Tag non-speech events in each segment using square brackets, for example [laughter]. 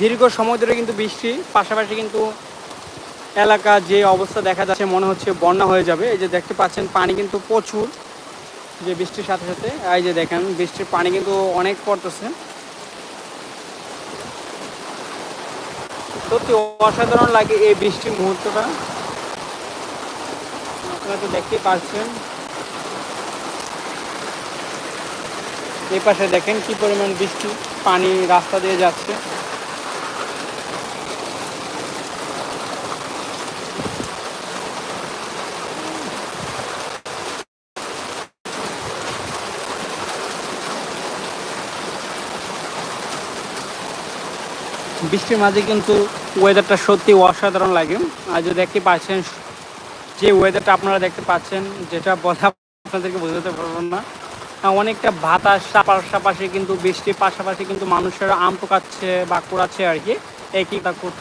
দীর্ঘ সময় ধরে কিন্তু বৃষ্টি, পাশাপাশি কিন্তু এলাকা যে অবস্থা দেখা যাচ্ছে, মনে হচ্ছে বন্যা হয়ে যাবে। এই যে দেখতে পাচ্ছেন, পানি কিন্তু প্রচুর যে বৃষ্টির সাথে সাথে। এই যে দেখেন, বৃষ্টির পানি কিন্তু অনেক পড়তেছে। সত্যি অসাধারণ লাগে এই বৃষ্টির মুহূর্তটা। আপনারা তো দেখতেই পাচ্ছেন। এই পাশে দেখেন কি পরিমাণ বৃষ্টি, পানি রাস্তা দিয়ে যাচ্ছে। বৃষ্টির মাঝে কিন্তু ওয়েদারটা সত্যি অসাধারণ লাগে। আর যে দেখতে পাচ্ছেন, যে ওয়েদারটা আপনারা দেখতে পাচ্ছেন, যেটা বলা আপনাদেরকে বোঝাতে পারব না অনেকটা বাতাস পাশাপাশি কিন্তু বৃষ্টির পাশাপাশি কিন্তু মানুষের আম পোকাচ্ছে বা কুড়াচ্ছে আর কি, একই কাকুর।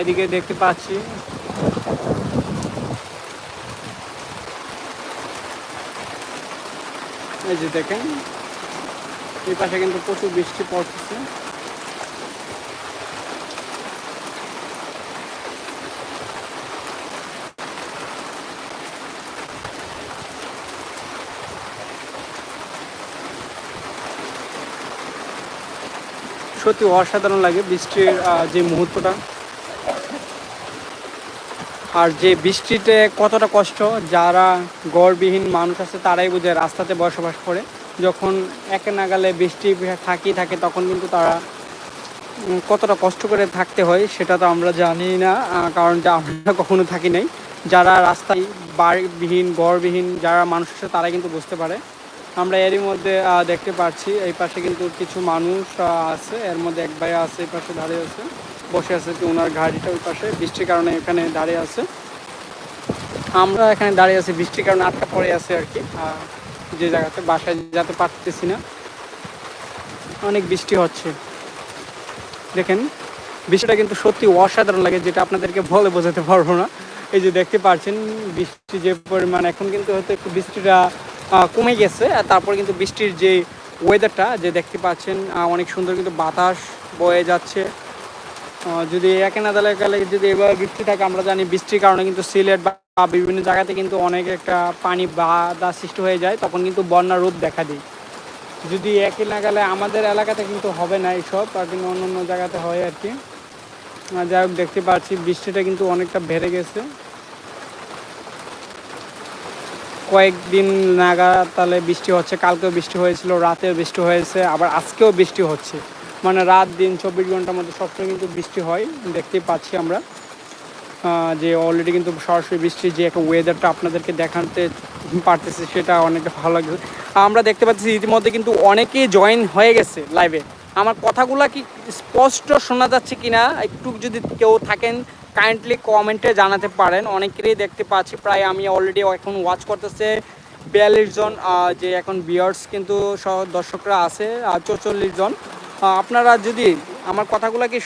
এদিকে দেখতে পাচ্ছি। এই যে দেখেন, এই পাশে কিন্তু প্রচুর বৃষ্টি পড়তেছে। সত্যি অসাধারণ লাগে বৃষ্টির যে মুহূর্তটা। আর যে বৃষ্টিতে কতটা কষ্ট, যারা গড়বিহীন মানুষ আছে তারাই বুঝে রাস্তাতে বসবাস করে। যখন একে নাগালে বৃষ্টি থাকি থাকে তখন কিন্তু তারা কতটা কষ্ট করে থাকতে হয় সেটা তো আমরা জানি না কারণ যা আমরা [laughs] কখনো থাকি নাই। যারা রাস্তায় বাড়িবিহীন, গড়বিহীন যারা মানুষ আছে তারাই কিন্তু বুঝতে পারে। আমরা এরই মধ্যে দেখতে পাচ্ছি এই পাশে কিন্তু কিছু মানুষ আছে। এর মধ্যে এক ভাই আছে, এই পাশে দাঁড়িয়ে আছে। বসে আছে কি ওনার গাড়িটা ওই পাশে। বৃষ্টির কারণে এখানে দাঁড়িয়ে আছে। আমরা এখানে দাঁড়িয়ে আছি। বৃষ্টির কারণে আটকা পড়ে আছে আর কি। যে জায়গাতে, বাসায় যেতে পারতেছি না। অনেক বৃষ্টি হচ্ছে। দেখেন, বৃষ্টিটা কিন্তু সত্যি অসাধারণ লাগে, যেটা আপনাদেরকে বলে বোঝাতে পারব না। এই যে দেখতে পাচ্ছেন বৃষ্টি যে পরিমাণ, এখন কিন্তু হয়তো একটু বৃষ্টিটা কমে গেছে তারপর কিন্তু বৃষ্টির যে ওয়েদারটা যে দেখতে পাচ্ছেন অনেক সুন্দর কিন্তু বাতাস বয়ে যাচ্ছে। যদি একে না দালে গেলে যদি এবার বৃষ্টি থাকে, আমরা জানি বৃষ্টির কারণে কিন্তু সিলেট বা বিভিন্ন জায়গাতে কিন্তু অনেক একটা পানি বাধা সৃষ্টি হয়ে যায়, তখন কিন্তু বন্যার রূপ দেখা দেয়। যদি একই নাগালে আমাদের এলাকাতে কিন্তু হবে না এইসব আর কিন্তু অন্য অন্য জায়গাতে হয় আর কি। যাই হোক, দেখতে পাচ্ছি বৃষ্টিটা কিন্তু অনেকটা বেড়ে গেছে। কয়েকদিন নাগাদ তাহলে বৃষ্টি হচ্ছে, কালকেও বৃষ্টি হয়েছিল, রাতেও বৃষ্টি হয়েছে, আবার আজকেও বৃষ্টি হচ্ছে। মানে রাত দিন চব্বিশ ঘণ্টার মধ্যে সবসময় কিন্তু বৃষ্টি হয়, দেখতেই পাচ্ছি আমরা। যে অলরেডি কিন্তু সরাসরি বৃষ্টির যে একটা ওয়েদারটা আপনাদেরকে দেখাতে পারতেছে, সেটা অনেকটা ভালো লাগছে আমরা দেখতে পাচ্ছি ইতিমধ্যে কিন্তু অনেকেই জয়েন হয়ে গেছে লাইভে আমার কথাগুলা কি স্পষ্ট শোনা যাচ্ছে কিনা? একটু যদি কেউ থাকেন কাইন্ডলি কমেন্টে জানাতে পারেন। অনেকেরই দেখতে পাচ্ছি, প্রায় আমি অলরেডি এখন ওয়াচ করতেছে বিয়াল্লিশ জন যে এখন বিয়ার্স কিন্তু দর্শকরা আছে আর চৌচল্লিশ জন। আপনারা যদি আমার কথাগুলো কি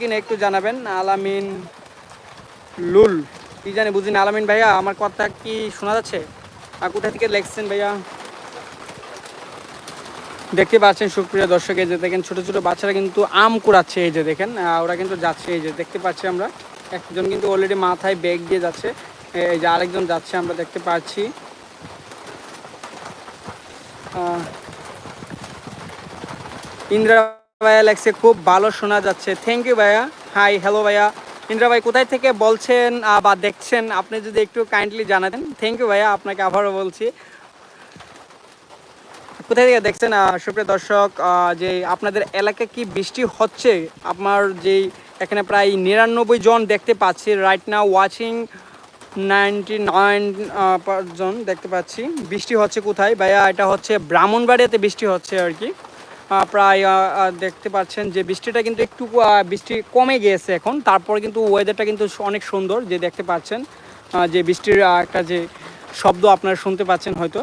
কিনা একটু জানাবেন? আলামিন লুল, কি জানি বুঝিনি আলামিন ভাইয়া, আমার কথা কি শোনা যাচ্ছে? আর কোথা থেকে লেখছেন ভাইয়া? দেখতে পাচ্ছেন, সুপ্রিয় দর্শক, এই যে দেখেন, ছোট ছোট বাচ্চারা কিন্তু আম কুড়াচ্ছে, এই যে দেখেন ওরা কিন্তু যাচ্ছে, এই যে দেখতে পাচ্ছি আমরা। একজন কিন্তু অলরেডি মাথায় ব্যাগ দিয়ে যাচ্ছে এই যে আরেকজন যাচ্ছে, আমরা দেখতে পাচ্ছি। ইন্দ্রা ভাইয়া লেখছে খুব ভালো শোনা যাচ্ছে। থ্যাংক ইউ ভাইয়া। হাই হ্যালো ভাইয়া। ইন্দ্রা ভাই, কোথায় থেকে বলছেন বা দেখছেন? আপনি যদি একটু কাইন্ডলি জানাতেন। থ্যাংক ইউ ভাইয়া, আপনাকে আবারও বলছি। কোথায় থেকে দেখছেন সুপ্রিয় দর্শক যে আপনাদের এলাকায় কি বৃষ্টি হচ্ছে? আপনার যেই এখানে প্রায় নিরানব্বই জন দেখতে পাচ্ছি রাইট না ওয়াচিং নাইনটি নাইন জন দেখতে পাচ্ছি। বৃষ্টি হচ্ছে কোথায়? ভাইয়া, এটা হচ্ছে ব্রাহ্মণবাড়িয়াতে বৃষ্টি হচ্ছে আর কি। প্রায় দেখতে পাচ্ছেন যে বৃষ্টিটা কিন্তু একটু বৃষ্টি কমে গিয়েছে এখন। তারপর কিন্তু ওয়েদারটা কিন্তু অনেক সুন্দর, যে দেখতে পাচ্ছেন যে বৃষ্টির একটা যে শব্দ আপনারা শুনতে পাচ্ছেন হয়তো।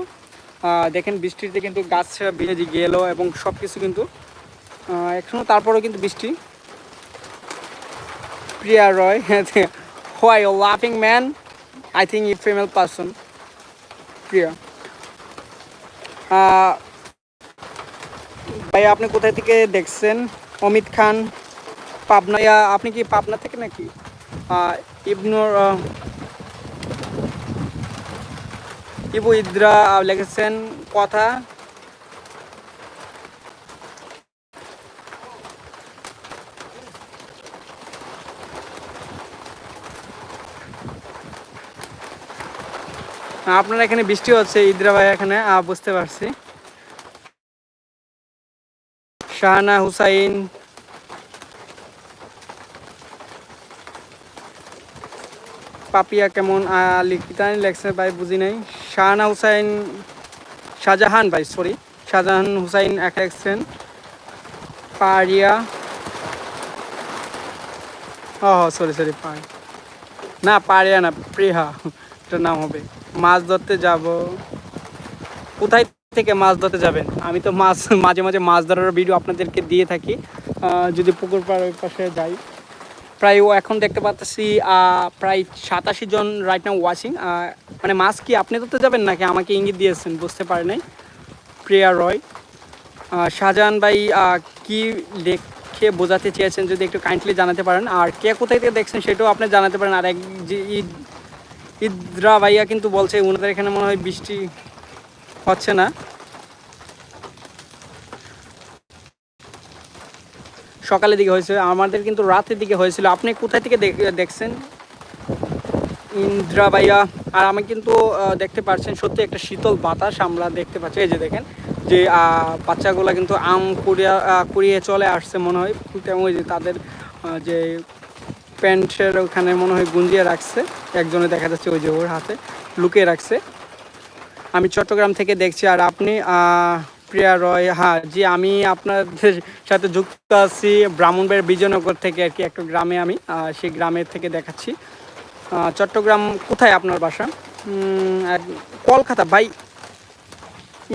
দেখেন বৃষ্টিতে কিন্তু গাছ ভিজে গেলো এবং সব কিছু কিন্তু আহ, এখনও তারপরেও কিন্তু বৃষ্টি। প্রিয়া রয় হোয়াই লাফিং man I think a female person Priya. ভাই আপনি কোথায় থেকে দেখছেন? অমিত খান পাবনা আপনি কি পাবনা থেকে নাকি? ইবনুর ইবু ইদ্রা লিখেছেন কথা। আপনার এখানে বৃষ্টি হচ্ছে, ইদ্রা ভাই এখানে বুঝতে পারছি। শাহানা হুসাইন পাপিয়া কেমন লিখিতানি লেখছে ভাই বুঝি নাই। শাহানা হুসাইন, শাহজাহান ভাই সরি শাহজাহান হুসাইন এক লেখছেন পারিয়া ও সরি সরি পাই না, পারিয়া না প্রিহা এটার নাম হবে। মাছ ধরতে যাব। কোথায় থেকে মাছ ধরতে যাবেন? আমি তো মাছ, মাঝে মাঝে মাছ ধরার ভিডিও আপনাদেরকে দিয়ে থাকি। যদি পুকুর পাড়ের পাশে যাই। প্রায় ও এখন দেখতে পাচ্ছি প্রায় সাতাশি জন রাইট নাও ওয়াচিং মানে মাছ কি আপনি ধরতে যাবেন নাকি আমাকে ইঙ্গিত দিয়েছেন? বুঝতে পারি নাই। প্রিয়া রয় শাহজাহান ভাই কি দেখে বোঝাতে চেয়েছেন যদি একটু কাইন্ডলি জানাতে পারেন? আর কে কোথায় থেকে দেখছেন সেটাও আপনি জানাতে পারেন। আর এক যে ঈদ ইদ্রা ভাইয়া কিন্তু বলছে ওনাদের এখানে মনে হয় বৃষ্টি হচ্ছে না। সকালের দিকে হয়েছে, আমাদের কিন্তু রাতের দিকে হয়েছিল। আপনি কোথায় থেকে দেখ- দেখছেন? ইন্দ্রা ভাইয়া, আর আমি কিন্তু দেখতে পাচ্ছেন সত্যি একটা শীতল বাতাস আমরা দেখতে পাচ্ছি। এই যে দেখেন, যে বাচ্চাগুলা কিন্তু আম কুড়িয়া কুড়িয়ে চলে আসছে মনে হয়। তেমন ওই যে তাদের যে প্যান্টের ওখানে মনে হয় গুঞ্জিয়ে রাখছে। একজনে দেখা যাচ্ছে ওই যে ওর হাতে লুকিয়ে রাখছে। আমি চট্টগ্রাম থেকে দেখছি, আর আপনি প্রিয়া রয় হ্যাঁ জি, আমি আপনাদের সাথে যুক্ত আছি ব্রাহ্মণবাড়ির বিজয়নগর থেকে আর কি, একটা গ্রামে আমি সেই গ্রামের থেকে দেখাচ্ছি। চট্টগ্রাম কোথায় আপনার বাসা? কলকাতা, ভাই।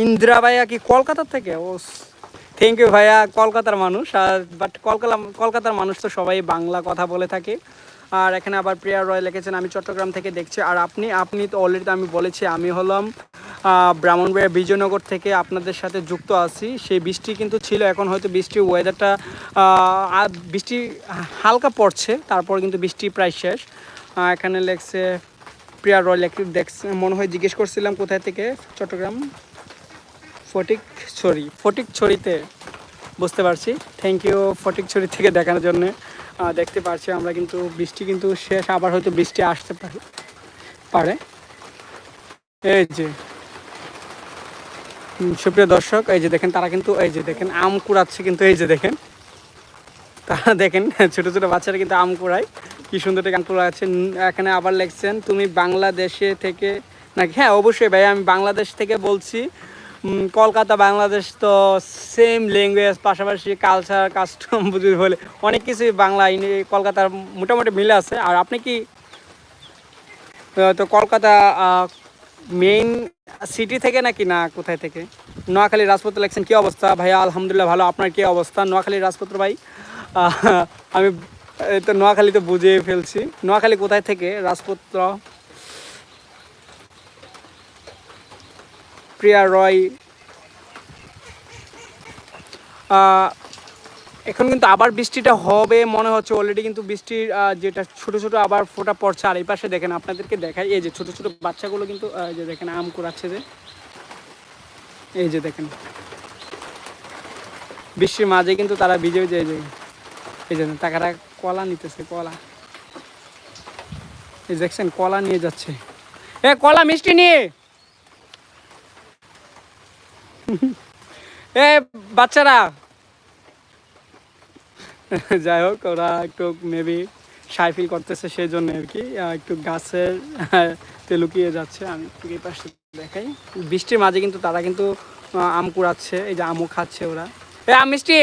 ইন্দিরা ভাইয়া কি কলকাতা থেকে? ও, থ্যাংক ইউ ভাইয়া, কলকাতার মানুষ, আর, বাট কলকাতা কলকাতার মানুষ তো সবাই বাংলা কথা বলে থাকে। আর এখানে আবার প্রিয়া রয় লিখেছেন, আমি চট্টগ্রাম থেকে দেখছি। আর আপনি আপনি তো অলরেডি আমি বলেছি, আমি হলাম ব্রাহ্মণবাড়িয়া বিজয়নগর থেকে আপনাদের সাথে যুক্ত আছি। সেই বৃষ্টি কিন্তু ছিল, এখন হয়তো বৃষ্টির ওয়েদারটা বৃষ্টি হালকা পড়ছে, তারপর কিন্তু বৃষ্টি প্রায় শেষ। এখানে লেখছে, প্রিয়া রয় লেখ, দেখছে, মনে হয় জিজ্ঞেস করছিলাম কোথায় থেকে? চট্টগ্রাম ফটিক ছড়ি ফটিক ছড়িতে বুঝতে পারছি। থ্যাংক ইউ ফটিক ছড়ি থেকে দেখানোর জন্য। দেখতে পারছি আমরা কিন্তু বৃষ্টি কিন্তু শেষ, আবার হয়তো বৃষ্টি আসতে পারে পারে। এই যে সুপ্রিয় দর্শক, এই যে দেখেন, তারা কিন্তু, এই যে দেখেন, আম কুড়াচ্ছে কিন্তু, এই যে দেখেন। তারা দেখেন, ছোট ছোট বাচ্চারা কিন্তু আম কুড়ায়। কি সুন্দর গান কুড়াচ্ছে এখানে আবার লেখছেন, তুমি বাংলাদেশে থেকে নাকি? হ্যাঁ অবশ্যই ভাই আমি বাংলাদেশ থেকে বলছি। কলকাতা, বাংলাদেশ তো সেম ল্যাঙ্গুয়েজ পাশাপাশি কালচার কাস্টম [laughs] বুঝি বলে অনেক কিছুই বাংলা কলকাতার মোটামুটি মিলে আছে। আর আপনি কি তো কলকাতা মেইন সিটি থেকে নাকি না কোথায় থেকে? নোয়াখালী রাজপত্র লেখছেন কি অবস্থা? ভাইয়া আলহামদুলিল্লাহ ভালো। আপনার কি অবস্থা? নোয়াখালী রাজপত্র ভাই? আমি তো নোয়াখালী তো বুঝে ফেলছি। নোয়াখালী কোথায় থেকে? রাজপত্র প্রিয়া রয়। এখন কিন্তু আবার বৃষ্টিটা হবে, মনে হচ্ছে অলরেডি কিন্তু বৃষ্টির যেটা ছোট ছোট আবার ফোঁটা পড়ছে। আর এই পাশে দেখেন আপনাদেরকে দেখাই, এই যে ছোট ছোট বাচ্চাগুলো কিন্তু যে দেখেন আম কুড়াচ্ছে যে। এই যে দেখেন। বৃষ্টির মাঝে কিন্তু তারা ভিজে ভিজে যে, এই যে তারা কলা নিতেছে, কলা। এই দেখছেন, কলা নিয়ে যাচ্ছে। এ, কলা মিষ্টি নিয়ে! [laughs] এ, বাচ্চারা। [laughs] যাই হোক, ওরা একটু মেবি সাই ফিল করতেছে সেই জন্য আর কি। একটু গাছের লুকিয়ে যাচ্ছে। আমি একটু এই পাশে দেখাই। বৃষ্টির মাঝে কিন্তু তারা কিন্তু আম কুড়াচ্ছে। এই যে আমও খাচ্ছে ওরা। এ, আম মিষ্টি!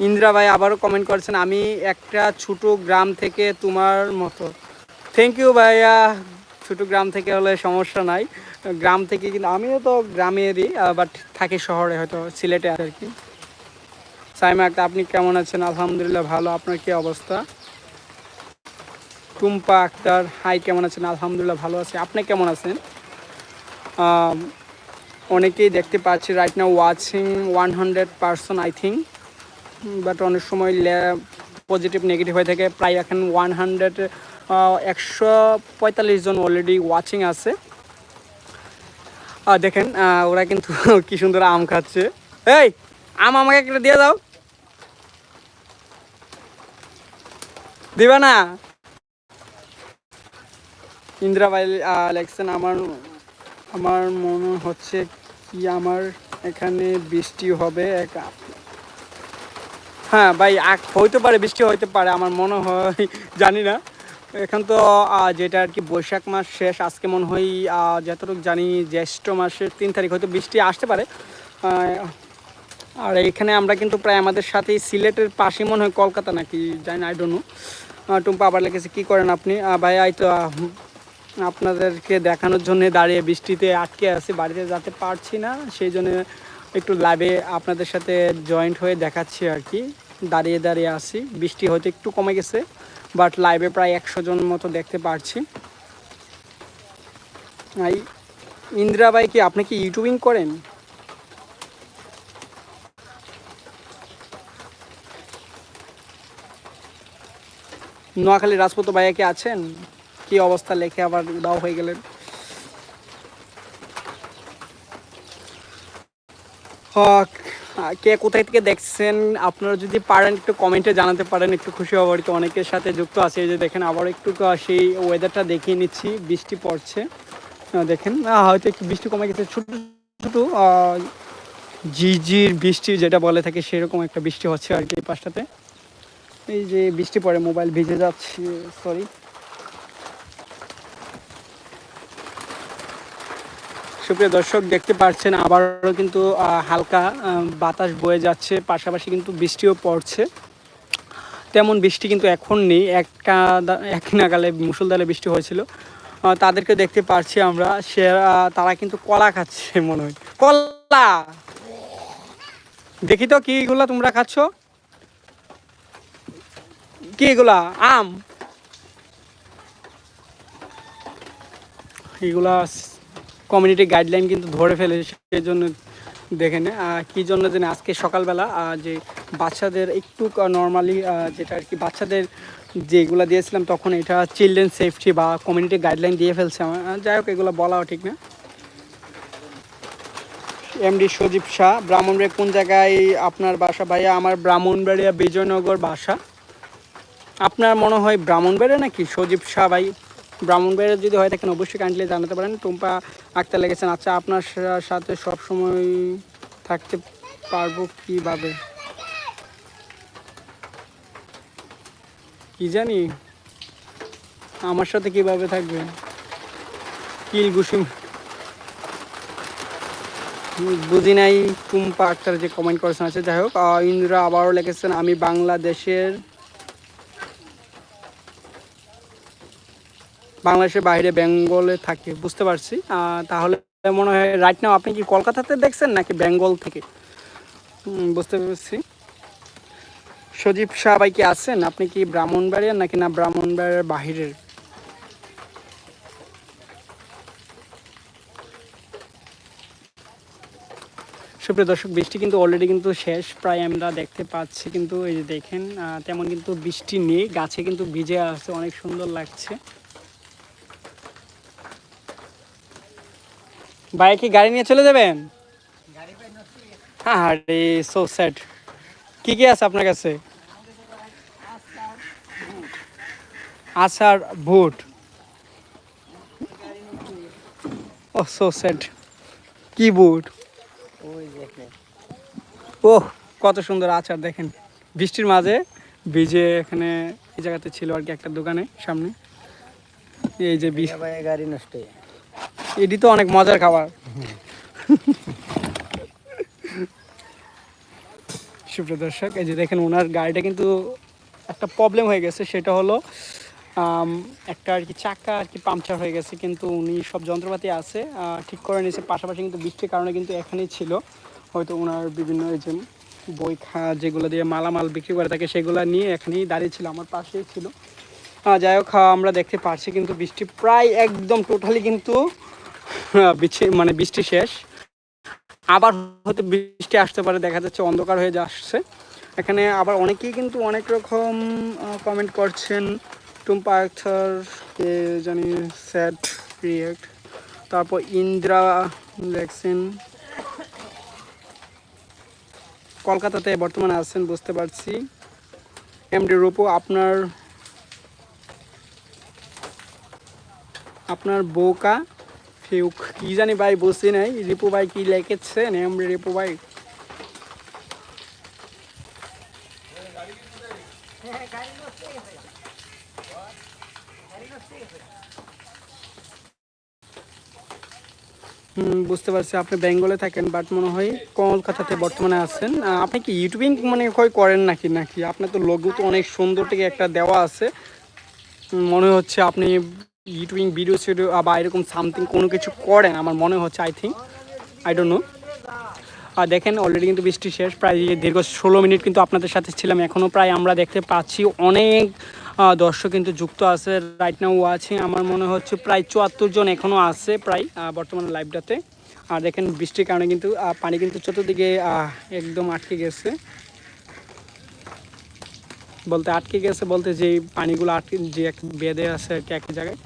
ইন্দিরা ভাই আবারও কমেন্ট করেছেন, আমি একটা ছোট গ্রাম থেকে তোমার মতো। থ্যাংক ইউ ভাইয়া। ছোট গ্রাম থেকে হলে সমস্যা নাই। গ্রাম থেকে কিন্তু আমিও তো গ্রামেরই বাট থাকি শহরে, হয়তো সিলেটে আর কি। সাইমা আপনি কেমন আছেন? আলহামদুলিল্লাহ ভালো। আপনার কি অবস্থা? টুম্পা আক্তার, হাই, কেমন আছেন? আলহামদুলিল্লাহ ভালো আছি। আপনি কেমন আছেন? অনেকেই দেখতে পাচ্ছি right now watching one hundred person I think but অনেক সময় ল্যা পজিটিভ নেগেটিভ হয়ে থাকে। প্রায় এখন ওয়ান হান্ড্রেড একশো পঁয়তাল্লিশ জন অলরেডি ওয়াচিং আছে। আর দেখেন ওরা কিন্তু [laughs] কি সুন্দর আম খাচ্ছে। এই আম আমাকে একটা দিয়ে দাও। দিবা না? ইন্দিরা ভাই আহ, লেখছেন আমার আমার মনে হচ্ছে কি আমার এখানে বৃষ্টি হবে এক হ্যাঁ ভাই হইতে পারে বৃষ্টি হইতে পারে আমার মনে হয় জানি না। এখন তো যেটা আর কি বৈশাখ মাস শেষ, আজকে মনে হয় যতটুকু জানি জ্যৈষ্ঠ মাসের তিন তারিখ, হয়তো বৃষ্টি আসতে পারে। আর এখানে আমরা কিন্তু প্রায় আমাদের সাথে সিলেটের পাশে মনে হয় কলকাতা নাকি, জানি আই ডোন্ট নো টুম্পা আবার লেগেছে কী করেন আপনি? ভাই, এই তো আপনাদেরকে দেখানোর জন্য দাঁড়িয়ে বৃষ্টিতে আটকে আছি, বাড়িতে যেতে পারছি না, সেই জন্য একটু লাইভে আপনাদের সাথে জয়েন্ট হয়ে দেখাচ্ছি আর কি। দাঁড়িয়ে দাঁড়িয়ে আসি বৃষ্টি হয়তো একটু কমে গেছে বাট লাইভে প্রায় একশো জন মতো দেখতে পারছি। ইন্দিরা ভাই কি আপনি কি ইউটিউবিং করেন? নোয়াখালী রাজপুত ভাইয়া কি আছেন? কি অবস্থা লেখে আবার উদাও হয়ে গেলেন। হক, কে কোথায় থেকে দেখছেন? আপনারা যদি পারেন একটু কমেন্টে জানাতে পারেন। একটু খুশি হব আর কি অনেকের সাথে যুক্ত আছে। এই যে দেখেন আবার একটু সেই ওয়েদারটা দেখিয়ে নিচ্ছি। বৃষ্টি পড়ছে। দেখেন হয়তো একটু বৃষ্টি কমে গেছে। ছোট ছোট আহ, ঝিরঝির বৃষ্টি যেটা বলে থাকে সেরকম একটা বৃষ্টি হচ্ছে আর কি এই পাশটাতে। এই যে বৃষ্টি পড়ে মোবাইল ভিজে যাচ্ছে সরি সুপ্রিয় দর্শক, দেখতে পাচ্ছেন আবারও কিন্তু হালকা বাতাস বয়ে যাচ্ছে, পাশাপাশি কিন্তু বৃষ্টিও পড়ছে। তেমন বৃষ্টি কিন্তু এখন নেই, এক কাদা- এক নাগালে মুসলধারে বৃষ্টি হয়েছিল। তাদেরকে দেখতে পাচ্ছি আমরা, সে তারা কিন্তু কলা খাচ্ছে মনে হয়। কলা! দেখি তো কি এগুলা তোমরা খাচ্ছ? কি আম! এগুলা কমিউনিটি গাইডলাইন কিন্তু ধরে ফেলে সেই জন্য দেখেন আহ, কি জন্য জানি আজকে সকালবেলা যে বাচ্চাদের একটু নর্মালি যেটা আর কি বাচ্চাদের যেগুলো দিয়েছিলাম তখন এটা চিলড্রেন সেফটি বা কমিউনিটি গাইডলাইন দিয়ে ফেলছে আমার। যাই হোক এগুলো বলাও ঠিক না। এমডি সজীব শাহ ব্রাহ্মণবাড়িয়া কোন জায়গায় আপনার বাসা? ভাইয়া আমার ব্রাহ্মণবাড়িয়া বিজয়নগর বাসা। আপনার মনে হয় ব্রাহ্মণবাড়িয়া নাকি সজীব শাহ ভাই? ব্রাহ্মণবাড়িয়া যদি হয় থাকেন অবশ্যই কাইন্ডলি জানাতে পারেন। টুম্পা আক্তার লেগেছেন। আচ্ছা আপনার সাথে সব সময় থাকতে পারব কীভাবে? কি জানি? আমার সাথে কীভাবে থাকবে? কিল গুসিম বুঝি নাই টুম্পা আক্তার যে কমেন্ট করেছেন। আছে যাই হোক ইন্দিরা আবারও লিখেছেন আমি বাংলাদেশের বাংলাদেশের বাইরে বেঙ্গলে থাকি, বুঝতে পারছি। তাহলে মনে হয় রাইট নাও আপনি কি কলকাতাতে দেখছেন নাকি বেঙ্গল থেকে? বুঝতে পারছি। সজীব শাহ ভাই কি আছেন? আপনি কি ব্রাহ্মণবাড়িয়ার নাকি না ব্রাহ্মণবাড়িয়ার বাহিরের? সুপ্রিয় দর্শক, বৃষ্টি কিন্তু অলরেডি কিন্তু শেষ, প্রায় আমরা দেখতে পাচ্ছি, কিন্তু এই যে দেখেন তেমন কিন্তু বৃষ্টি নেই, গাছে কিন্তু ভিজে আছে, অনেক সুন্দর লাগছে। ভাই কি গাড়ি নিয়ে চলে যাবেন? সো কি কি আছে আপনার কাছে? আচার ভুট ও সো স্যাড কি বুট? ও কত সুন্দর আচার, দেখেন। বৃষ্টির মাঝে ভিজে এখানে এই জায়গাতে ছিল আর কি একটা দোকানে, সামনে। এই যে গাড়ি নষ্ট এটি তো অনেক মজার খাবার। সুপ্রিয় দর্শক, এই যে দেখেন ওনার গাড়িটা কিন্তু একটা প্রবলেম হয়ে গেছে, সেটা হলো একটা আর কি চাকা আর কি পাংচার হয়ে গেছে, কিন্তু উনি সব যন্ত্রপাতি আছে ঠিক করে নিয়েছে। পাশাপাশি কিন্তু বৃষ্টির কারণে কিন্তু এখানেই ছিল। হয়তো ওনার বিভিন্ন এই যে বই খা যেগুলো দিয়ে মালামাল বিক্রি করে থাকে, সেগুলো নিয়ে এখানেই দাঁড়িয়ে ছিল, আমার পাশেই ছিল। যাই হোক আহ, আমরা দেখতে পারছি কিন্তু বৃষ্টি প্রায় একদম টোটালি কিন্তু বিচ্ছি- মানে বৃষ্টি শেষ। আবার হয়তো বৃষ্টি আসতে পারে দেখা যাচ্ছে অন্ধকার হয়ে আসছে এখানে আবার অনেকেই কিন্তু অনেক রকম কমেন্ট করছেন। টুম্পা জানি স্যাড রিয়েক্ট তারপর ইন্দ্রা লেখছেন কলকাতাতে বর্তমানে আছেন বুঝতে পারছি। এমডি রূপু আপনার আপনার বউকা ফিউক, কি জানি ভাই বুঝছি নাই, রিপু ভাই কি লিখেছেন এমডি রিপু ভাই। বুঝতে পারছি, আপনি বেঙ্গলে থাকেন বাট মনে হয় কলকাতাতে বর্তমানে আছেন। আপনি কি ইউটিউবিং মানে হয় করেন নাকি নাকি? আপনার তো লঘু তো অনেক সুন্দর থেকে একটা দেওয়া আছে। মনে হচ্ছে আপনি ইউটিউবিং ভিডিও সিডিও বা এরকম সামথিং কোনো কিছু করেন আমার মনে হচ্ছে I think I don't know আর দেখেন অলরেডি কিন্তু বৃষ্টি শেষ, প্রায় দীর্ঘ ষোলো মিনিট কিন্তু আপনাদের সাথে ছিলাম। এখনও প্রায় আমরা দেখতে পাচ্ছি অনেক দর্শক কিন্তু যুক্ত আছে। রাইট নাও আছে আমার মনে হচ্ছে প্রায় চুয়াত্তর জন এখনও আছে প্রায় বর্তমানে লাইভটাতে আর দেখেন, বৃষ্টির কারণে কিন্তু পানি কিন্তু চতুর্দিকে একদম আটকে গেছে। বলতে আটকে গেছে বলতে যে পানিগুলো আটকে, যে এক বেঁধে আছে আর কি এক জায়গায়।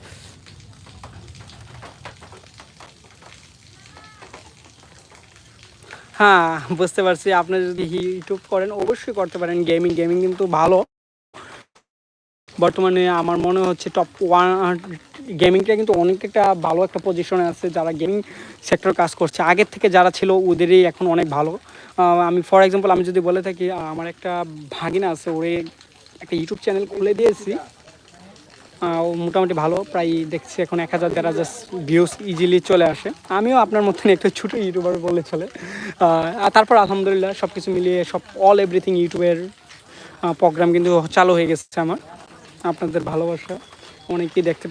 হ্যাঁ বুঝতে পারছি। আপনি যদি ইউটিউব করেন, অবশ্যই করতে পারেন গেমিং। গেমিং কিন্তু ভালো। বর্তমানে আমার মনে হচ্ছে টপ ওয়ান গেমিংটা কিন্তু অনেক একটা ভালো একটা পজিশনে আছে যারা গেমিং সেক্টর কাজ করছে। আগের থেকে যারা ছিল, ওদেরই এখন অনেক ভালো। আমি ফর এক্সাম্পল আমি যদি বলে থাকি, আমার একটা ভাগিনা আছে, ওরে একটা ইউটিউব চ্যানেল খুলে দিয়েছি। ও মোটামুটি ভালো প্রায় দেখছি এখন এক হাজার দেড় হাজার ভিউস ইজিলি চলে আসে। আমিও আপনার মতন একটা ছোটো ইউটিউবার বলে চলে। আর তারপর আলহামদুলিল্লাহ সব কিছু মিলিয়ে সব অল এভরিথিং ইউটিউবের প্রোগ্রাম কিন্তু চালু হয়ে গেছে আমার। আপনাদের ভালোবাসা অনেকেই দেখতে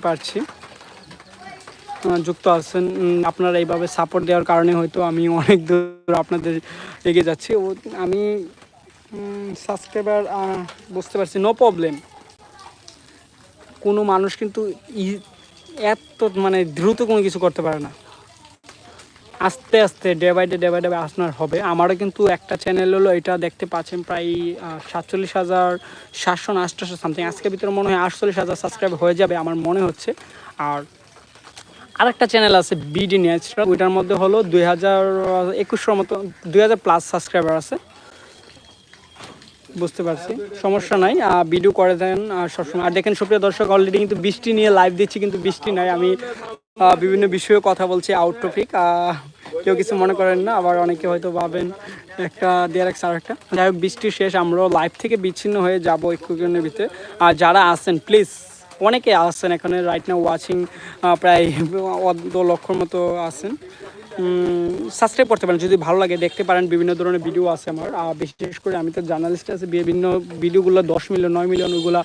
আহ, যুক্ত আছেন আপনারা এইভাবে সাপোর্ট দেওয়ার কারণে হয়তো আমি অনেক দূর আপনাদের এগিয়ে যাচ্ছি। ও আমি সাবস্ক্রাইবার বুঝতে পারছি নো প্রবলেম কোনো মানুষ কিন্তু এত মানে দ্রুত কোনো কিছু করতে পারে না। আস্তে আস্তে day by day day by day আপনার হবে। আমারও কিন্তু একটা চ্যানেল হলো, এটা দেখতে পাচ্ছেন প্রায় সাতচল্লিশ হাজার সাতশো না আটশোশো সামথিং আজকের ভিতরে মনে হয় আটচল্লিশ হাজার সাবস্ক্রাইব হয়ে যাবে আমার মনে হচ্ছে। আর আরেকটা চ্যানেল আছে বিডি ন্যাচারাল ওইটার মধ্যে হলো দুই হাজার একুশশোর মতো, দুই হাজার প্লাস সাবস্ক্রাইবার আছে। বুঝতে পারছি। সমস্যা নাই ভিডিও করে দেন সবসময়। আর দেখেন সুপ্রিয় দর্শক অলরেডি কিন্তু বৃষ্টি নিয়ে লাইভ দিচ্ছি, কিন্তু বৃষ্টি নাই। আমি বিভিন্ন বিষয়ে কথা বলছি আউট টপিক কেউ কিছু মনে করেন না, আবার অনেকে হয়তো ভাবেন একটা, দেয়ার এক আর একটা। যাই হোক, বৃষ্টি শেষ, আমরাও লাইভ থেকে বিচ্ছিন্ন হয়ে যাব একটুখানের ভিতরে। আর যারা আছেন প্লিজ অনেকে আসছেন এখানে রাইট না ওয়াচিং প্রায় অর্ধ লক্ষর মতো আছেন। সাবস্ক্রাইব করতে পারেন। যদি ভালো লাগে, দেখতে পারেন, বিভিন্ন ধরনের ভিডিও আছে আমার। আর বিশেষ করে আমি তো জার্নালিস্ট আছে, বিভিন্ন ভিডিওগুলো দশ মিলিয়ন নয় মিলিয়ন ওগুলো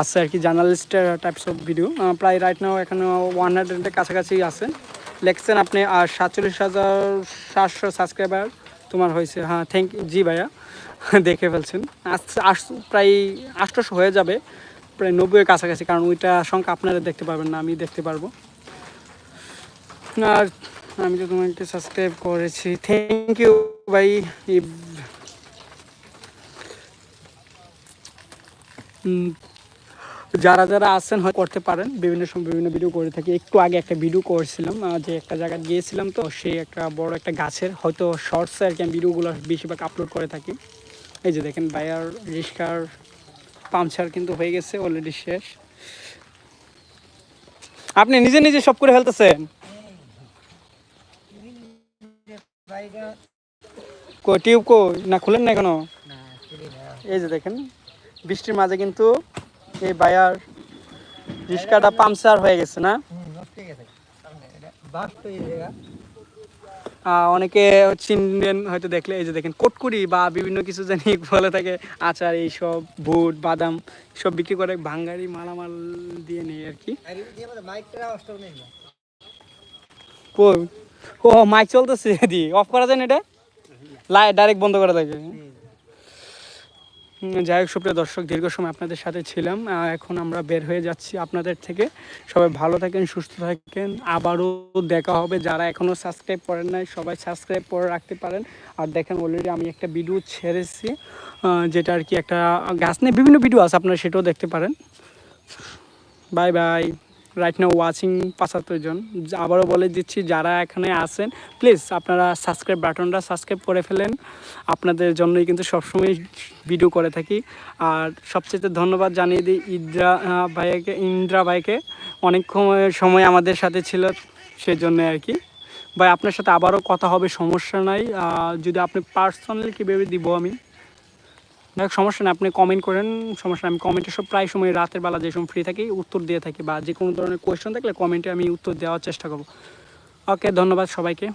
আছে আর কি জার্নালিস্ট টাইপস অফ ভিডিও প্রায় রাইট নাও এখানে ওয়ান হান্ড্রেডের কাছাকাছি আছে। লেখছেন আপনি আর সাতচল্লিশ হাজার সাতশো সাবস্ক্রাইবার তোমার হয়েছে। হ্যাঁ থ্যাংক ইউ জি ভাইয়া, [laughs] দেখে ফেলছেন। প্রায় আটশোশো হয়ে যাবে, প্রায় নব্বইয়ের কাছাকাছি, কারণ ওইটা সংখ্যা আপনারা দেখতে পারবেন না, আমি দেখতে পারব। আর আমি তো তোমাকে সাবস্ক্রাইব করেছি। থ্যাংক ইউ ভাই। যারা যারা আছেন হয় করতে পারেন। বিভিন্ন সময় বিভিন্ন ভিডিও করে থাকি। একটু আগে একটা ভিডিও করেছিলাম যে একটা জায়গায় গিয়েছিলাম তো, সেই একটা বড় একটা গাছের, হয়তো শর্টসে আর কি আমি ভিডিওগুলো বেশিরভাগ আপলোড করে থাকি। এই যে দেখেন বায়ার রিস্কার পাংচার কিন্তু হয়ে গেছে অলরেডি শেষ। আপনি নিজে নিজে সব করে ফেলতেছেন? টিউব কো না খুলেন না এখনও? এই যে দেখেন বৃষ্টির মাঝে কিন্তু এই বায়ার রিস্কাটা পাংচার হয়ে গেছে না? অনেকে চিনবেন হয়তো দেখলে এই যে দেখেন কোটকুড়ি বা বিভিন্ন কিছু জানি বলে থাকে আচার এইসব বুট বাদাম সব বিক্রি করে ভাঙ্গারি মালামাল দিয়ে নেই আর কি। কই? ও, মাইক চলতেছে দি অফ করা যায় না এটা? লাই ডাইরেক্ট বন্ধ করা থাকে যাই হোক, সুপ্রিয় দর্শক, দীর্ঘ সময় আপনাদের সাথে ছিলাম। এখন আমরা বের হয়ে যাচ্ছি আপনাদের থেকে। সবাই ভালো থাকেন, সুস্থ থাকেন। আবারও দেখা হবে। যারা এখনও সাবস্ক্রাইব করেন নাই, সবাই সাবস্ক্রাইব করে রাখতে পারেন। আর দেখেন অলরেডি আমি একটা ভিডিও ছেড়েছি যেটা আর কি একটা, গাছ নিয়ে বিভিন্ন ভিডিও আছে, আপনারা সেটাও দেখতে পারেন। Bye bye right now watching পাঁচাত্তর জন। আবারও বলে দিচ্ছি যারা এখানে আছেন প্লিজ আপনারা সাবস্ক্রাইব বাটনটা সাবস্ক্রাইব করে ফেলেন। আপনাদের জন্যই কিন্তু সবসময় ভিডিও করে থাকি। আর সবচেয়ে ধন্যবাদ জানিয়ে দিই আহ, ভাইকে ইন্দ্রা ভাইকে। অনেক সময়- সময় আমাদের সাথে ছিল সেজন্য আর কি। ভাই আপনার সাথে আবারও কথা হবে সমস্যা নাই। যদি আপনি পার্সোনালি কীভাবে দিব আমি? দেখ সমস্যা নেই, আপনি কমেন্ট করেন, সমস্যা আমি কমেন্টে সব প্রায় সময় রাতের বেলা যে সময় ফ্রি থাকি, উত্তর দিয়ে থাকি বা যে কোনো ধরনের কোয়েশ্চেন থাকলে কমেন্টে আমি উত্তর দেওয়ার চেষ্টা করব। ওকে ধন্যবাদ সবাইকে।